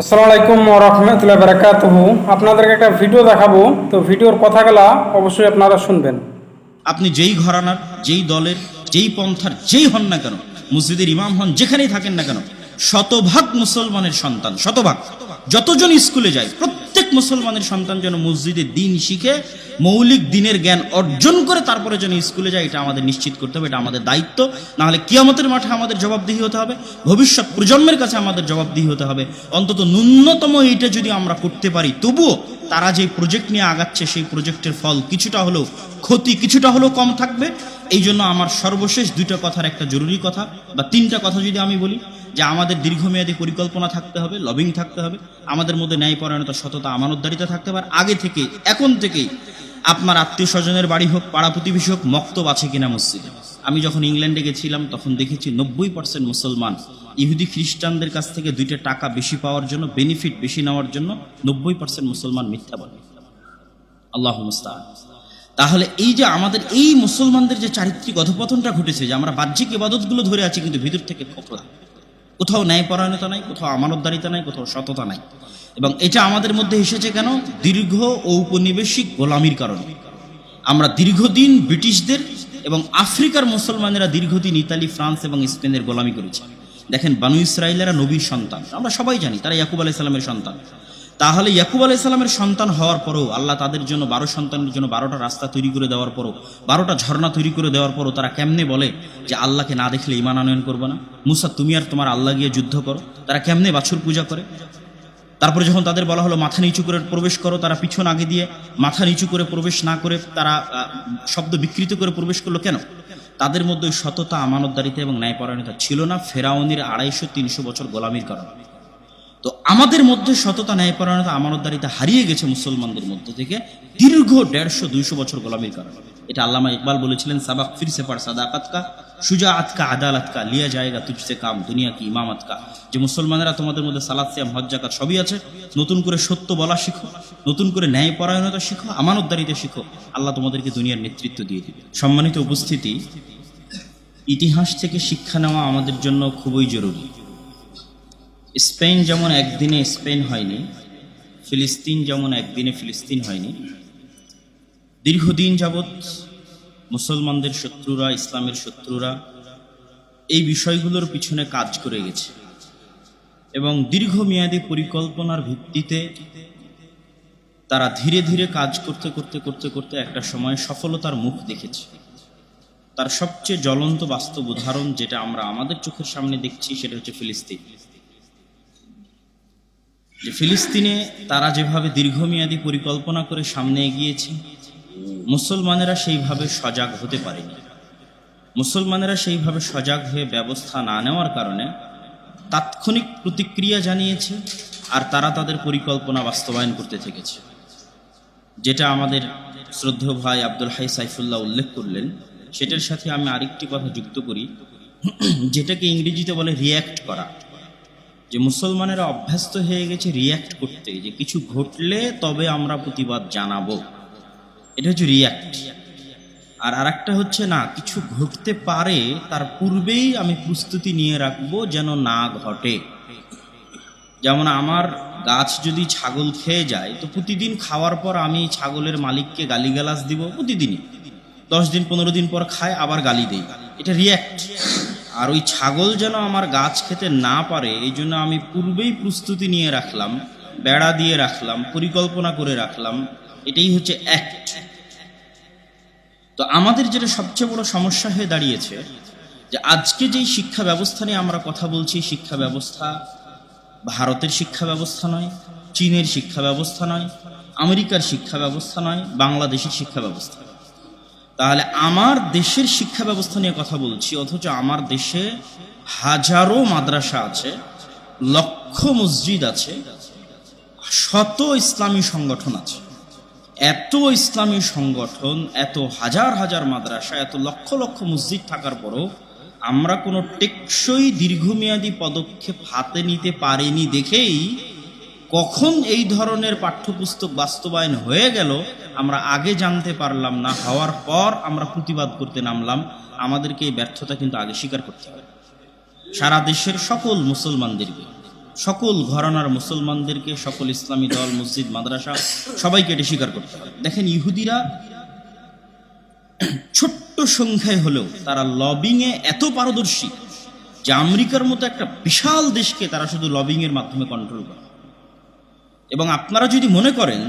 আসসালামু আলাইকুম রহমতুল্লাহ বারাকাতুহু। আপনাদেরকে একটা ভিডিও দেখাবো। তো ভিডিওর কথাগুলা অবশ্যই আপনারা শুনবেন। আপনি যেই ঘরানার, যেই দলের, যেই পন্থার, যেই হন না কেন, মসজিদের ইমাম হন, যেখানেই থাকেন না কেন, শতভাগ মুসলমানের সন্তান, শতভাগ। যতজন স্কুলে যায়, প্রত্যেক মুসলমানের সন্তান যেন মসজিদে দিন শিখে, মৌলিক দিনের জ্ঞান অর্জন করে তারপরে যেন স্কুলে যায়, এটা আমাদের নিশ্চিত করতে হবে, এটা আমাদের দায়িত্ব। নাহলে কিয়ামতের মাঠে আমাদের জবাবদিহি হতে হবে, ভবিষ্যৎ প্রজন্মের কাছে আমাদের জবাবদিহি হতে হবে। অন্তত ন্যূনতম এইটা যদি আমরা করতে পারি, তবুও তারা যে প্রজেক্ট নিয়ে আগাচ্ছে, সেই প্রজেক্টের ফল কিছুটা হলেও ক্ষতি কিছুটা হলেও কম থাকবে। এই জন্য আমার সর্বশেষ দুইটা কথার একটা জরুরি কথা, বা তিনটা কথা যদি আমি বলি যে আমাদের দীর্ঘমেয়াদী পরিকল্পনা থাকতে হবে লবিং থাকতে হবে, আমাদের মধ্যে ন্যায়পরায়ণতা, সততা, আমানতদারিতা থাকতে হবে। আগে থেকেই, এখন থেকেই আপনার আত্মীয় স্বজনের বাড়ি হোক, পাড়া প্রতিবেশী হোক, মক্তব আছে কিনা মসজিদে। আমি যখন ইংল্যান্ডে গেছিলাম, তখন দেখেছি নব্বই পার্সেন্ট মুসলমান ইহুদি খ্রিস্টানদের কাছ থেকে দুইটা টাকা বেশি পাওয়ার জন্য বেনিফিট বেশি নেওয়ার জন্য নব্বই পার্সেন্ট মুসলমান মিথ্যা বলে। আল্লাহ তাহলে এই যে আমাদের এই মুসলমানদের যে চারিত্রিক অধপতনটা ঘটেছে, যে আমরা বাহ্যিক ইবাদতগুলো ধরে আছি, কিন্তু ভিতর থেকে খোকলা কোথাও ন্যায়পরায়ণতা নাই, কোথাও আমানতদারিতা নাই, কোথাও সততা নাই। এবং এটা আমাদের মধ্যে এসেছে কেন? দীর্ঘ ঔপনিবেশিক গোলামির কারণে। আমরা দীর্ঘদিন ব্রিটিশদের এবং আফ্রিকার মুসলমানেরা দীর্ঘদিন ইতালি, ফ্রান্স এবং স্পেনের গোলামি করেছে। দেখেন, বানু ইসরায়েলেরা নবীর সন্তান। আমরা সবাই জানি, তারা ইয়াকুব আলাইসাল্লামের সন্তান। তাহলে ইয়াকুব আলাইসাল্লামের সন্তান হওয়ার পরেও আল্লাহ তাদের জন্য বারো সন্তানের জন্য বারোটা রাস্তা তৈরি করে দেওয়ার পরও, বারোটা ঝর্ণা তৈরি করে দেওয়ার পরও তারা কেমনে বলে যে আল্লাহকে না দেখলে ইমান আনয়ন করব না? মুসা, তুমি আর তোমার আল্লাহ গিয়ে যুদ্ধ করো। তারা কেমনে বাছুর পূজা করে? তারপরে যখন তাদের বলা হলো মাথা নিচু করে প্রবেশ করো, তারা পিছন আগে দিয়ে মাথা নিচু করে প্রবেশ না করে তারা শব্দ বিকৃত করে প্রবেশ করল কেন? তাদের মধ্যে সততা, আমানতদারিতা এবং ন্যায়পরায়ণতা ছিল না। ফেরাউনির আড়াইশো, তিনশো বছর গোলামির কারণে। আমাদের মধ্যে সততা ন্যায়পরায়ণতা আমানতদারিতা হারিয়ে গেছে মুসলমানদের মধ্য থেকে দীর্ঘ দেড়শো, দুইশো বছর গোলামির কারণে। এটা আল্লামা ইকবাল বলেছিলেন, সাবাক ফিরসে পার সাদাকাত কা সুজা আতকা আদালত কা লিয়া জায়গা তুজসে কাম দুনিয়া কি ইমামত কা যে মুসলমানেরা তোমাদের মধ্যে সালাদ সিয়াম, হজ জাকাত সবই আছে, নতুন করে সত্য বলা শিখো, নতুন করে ন্যায়পরায়ণতা শিখো, আমানতদারিতা শিখো, আল্লাহ তোমাদেরকে দুনিয়ার নেতৃত্ব দিয়ে দিবে সম্মানিত উপস্থিতি, ইতিহাস থেকে শিক্ষা নেওয়া আমাদের জন্য খুবই জরুরি। স্পেন যেমন একদিনে স্পেন হয়নি, ফিলিস্তিন যেমন একদিনে ফিলিস্তিন হয়নি, দীর্ঘদিন যাবৎ মুসলমানদের শত্রুরা, ইসলামের শত্রুরা এই বিষয়গুলোর পিছনে কাজ করে গেছে। এবং দীর্ঘমেয়াদী পরিকল্পনার ভিত্তিতে তারা ধীরে ধীরে কাজ করতে করতে করতে করতে একটা সময় সফলতার মুখ দেখেছে। তার সবচেয়ে জ্বলন্ত বাস্তব উদাহরণ যেটা আমরা আমাদের চোখের সামনে দেখছি সেটা হচ্ছে ফিলিস্তিন। যে ফিলিস্তিনে তারা যেভাবে দীর্ঘমেয়াদী পরিকল্পনা করে সামনে এগিয়েছে, মুসলমানেরা সেইভাবে সজাগ হতে পারেনি। মুসলমানেরা সেইভাবে সজাগ হয়ে ব্যবস্থা না নেওয়ার কারণে তাৎক্ষণিক প্রতিক্রিয়া জানিয়েছে আর তারা তাদের পরিকল্পনা বাস্তবায়ন করতে থেকেছে। যেটা আমাদের শ্রদ্ধেয় ভাই আব্দুল হাই সাইফুল্লাহ উল্লেখ করলেন, সেটার সাথে আমি আরেকটি কথা যুক্ত করি, যেটাকে ইংরেজিতে বলে রিয়্যাক্ট করা। যে মুসলমানেরা অভ্যস্ত হয়ে গেছে রিয়্যাক্ট করতে, যে কিছু ঘটলে তবে আমরা প্রতিবাদ জানাব। এটা হচ্ছে রিয়্যাক্ট আর আরেকটা হচ্ছে না, কিছু ঘটতে পারে, তার পূর্বেই আমি প্রস্তুতি নিয়ে রাখব যেন না ঘটে। যেমন আমার গাছ যদি ছাগল খেয়ে যায়, তো প্রতিদিন খাওয়ার পর আমি ছাগলের মালিককে গালিগালাজ দিব প্রতিদিনই। দশ দিন, পনেরো দিন পর খায়, আবার গালি দেই এটা রিয়্যাক্ট আর ওই ছাগল যেন আমার গাছ খেতে না পারে, এই জন্য আমি পূর্বেই প্রস্তুতি নিয়ে রাখলাম, বেড়া দিয়ে রাখলাম, পরিকল্পনা করে রাখলাম। এটাই হচ্ছে অ্যাক্ট তো আমাদের যেটা সবচেয়ে বড় সমস্যা হয়ে দাঁড়িয়েছে, যে আজকে যেই শিক্ষা ব্যবস্থা নিয়ে আমরা কথা বলছি শিক্ষা ব্যবস্থা ভারতের শিক্ষা ব্যবস্থা নয়, চীনের শিক্ষা ব্যবস্থা নয়, আমেরিকার শিক্ষা ব্যবস্থা নয়, বাংলাদেশের শিক্ষা ব্যবস্থা। তাহলে আমার দেশের শিক্ষা ব্যবস্থা নিয়ে কথা বলছি, অথচ আমার দেশে হাজারো মাদ্রাসা আছে, লক্ষ মসজিদ আছে, শত ইসলামী সংগঠন আছে। এত ইসলামী সংগঠন, এত হাজার হাজার মাদ্রাসা, এত লক্ষ লক্ষ মসজিদ থাকার পরও আমরা কোনো টেকসই দীর্ঘমেয়াদী পদক্ষেপ হাতে নিতে পারিনি দেখেই কখন এই ধরনের পাঠ্যপুস্তক বাস্তবায়ন হয়ে গেল, আমরা আগে জানতে পারলাম না, হওয়ার পর আমরা প্রতিবাদ করতে নামলাম। আমাদেরকে এই ব্যর্থতা কিন্তু আগে স্বীকার করতে হবে। সারা দেশের সকল মুসলমানদেরকে, সকল ঘরানার মুসলমানদেরকে, সকল ইসলামী দল, মসজিদ, মাদ্রাসা, সবাইকে এটি স্বীকার করতে হবে। দেখেন, ইহুদিরা ছোট্ট সংখ্যায় হলেও তারা লবিংয়ে এত পারদর্শী যে আমেরিকার মতো একটা বিশাল দেশকে তারা শুধু লবিংয়ের মাধ্যমে কন্ট্রোল করে। এবং আপনারা যদি মনে করেন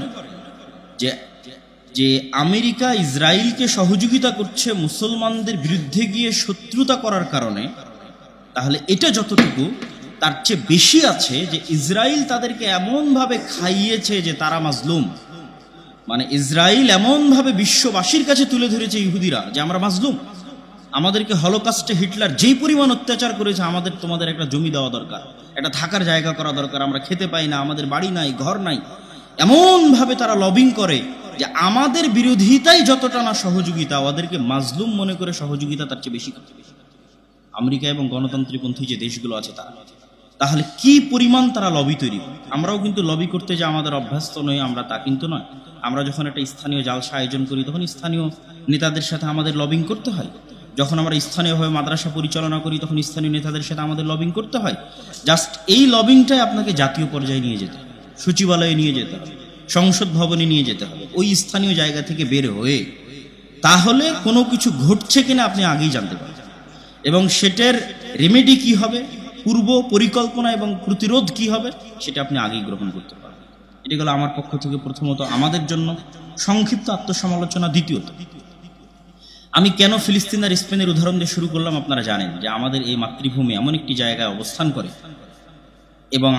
যে যে আমেরিকা ইসরায়েলকে সহযোগিতা করছে মুসলমানদের বিরুদ্ধে গিয়ে শত্রুতা করার কারণে, তাহলে এটা যতটুকু, তার চেয়ে বেশি আছে যে ইসরায়েল তাদেরকে এমনভাবে খাইয়েছে যে তারা মাজলুম। মানে ইসরায়েল এমনভাবে বিশ্ববাসীর কাছে তুলে ধরেছে ইহুদিরা যে আমরা মাজলুম। আমাদেরকে হলোকাস্টে হিটলার যেই পরিমাণ অত্যাচার করেছে, আমাদের তোমাদের একটা জমি দেওয়া দরকার। একটা থাকার জায়গা করা দরকার। আমরা খেতে পাই না, আমাদের বাড়ি নাই, ঘর নাই। এমনভাবে তারা লবিং করে যে আমাদের বিরোধিতাই যতটা না সহযোগিতা, ওদেরকে মাজলুম মনে করে সহযোগিতা তার চেয়ে বেশি আমেরিকা এবং গণতন্ত্রীপন্থী যে দেশগুলো আছে তারা, তাহলে কি পরিমাণ তারা লবি তৈরি? আমরাও কিন্তু লবি করতে যে আমাদের অভ্যস্ত নই, আমরা তা কিন্তু নয়। আমরা যখন একটা স্থানীয় জালসা আয়োজন করি, তখন স্থানীয় নেতাদের সাথে আমাদের লবিং করতে হয়। যখন আমরা স্থানীয়ভাবে মাদ্রাসা পরিচালনা করি, তখন স্থানীয় নেতাদের সাথে আমাদের লবিং করতে হয়। জাস্ট এই লবিংটাই আপনাকে জাতীয় পর্যায়ে নিয়ে যেতে হবে, সচিবালয়ে নিয়ে যেতে হবে, সংসদ ভবনে নিয়ে যেতে হবে, ওই স্থানীয় জায়গা থেকে বের হয়ে। তাহলে কোনো কিছু ঘটছে কিনা আপনি আগেই জানতে পারবেন। এবং সেটার রেমেডি কি হবে, পূর্ব পরিকল্পনা এবং প্রতিরোধ কি হবে, সেটা আপনি আগেই গ্রহণ করতে পারবেন। এটি হলো আমার পক্ষ থেকে প্রথমত আমাদের জন্য, সংক্ষিপ্ত আত্মসমালোচনা দ্বিতীয়ত। আমি কেন ফিলিস্তিন আর স্পেনের উদাহরণ দিয়ে শুরু করলাম আপনারা জানেন যে আমাদের এই মাতৃভূমি এমন একটি জায়গায় অবস্থান করে এবং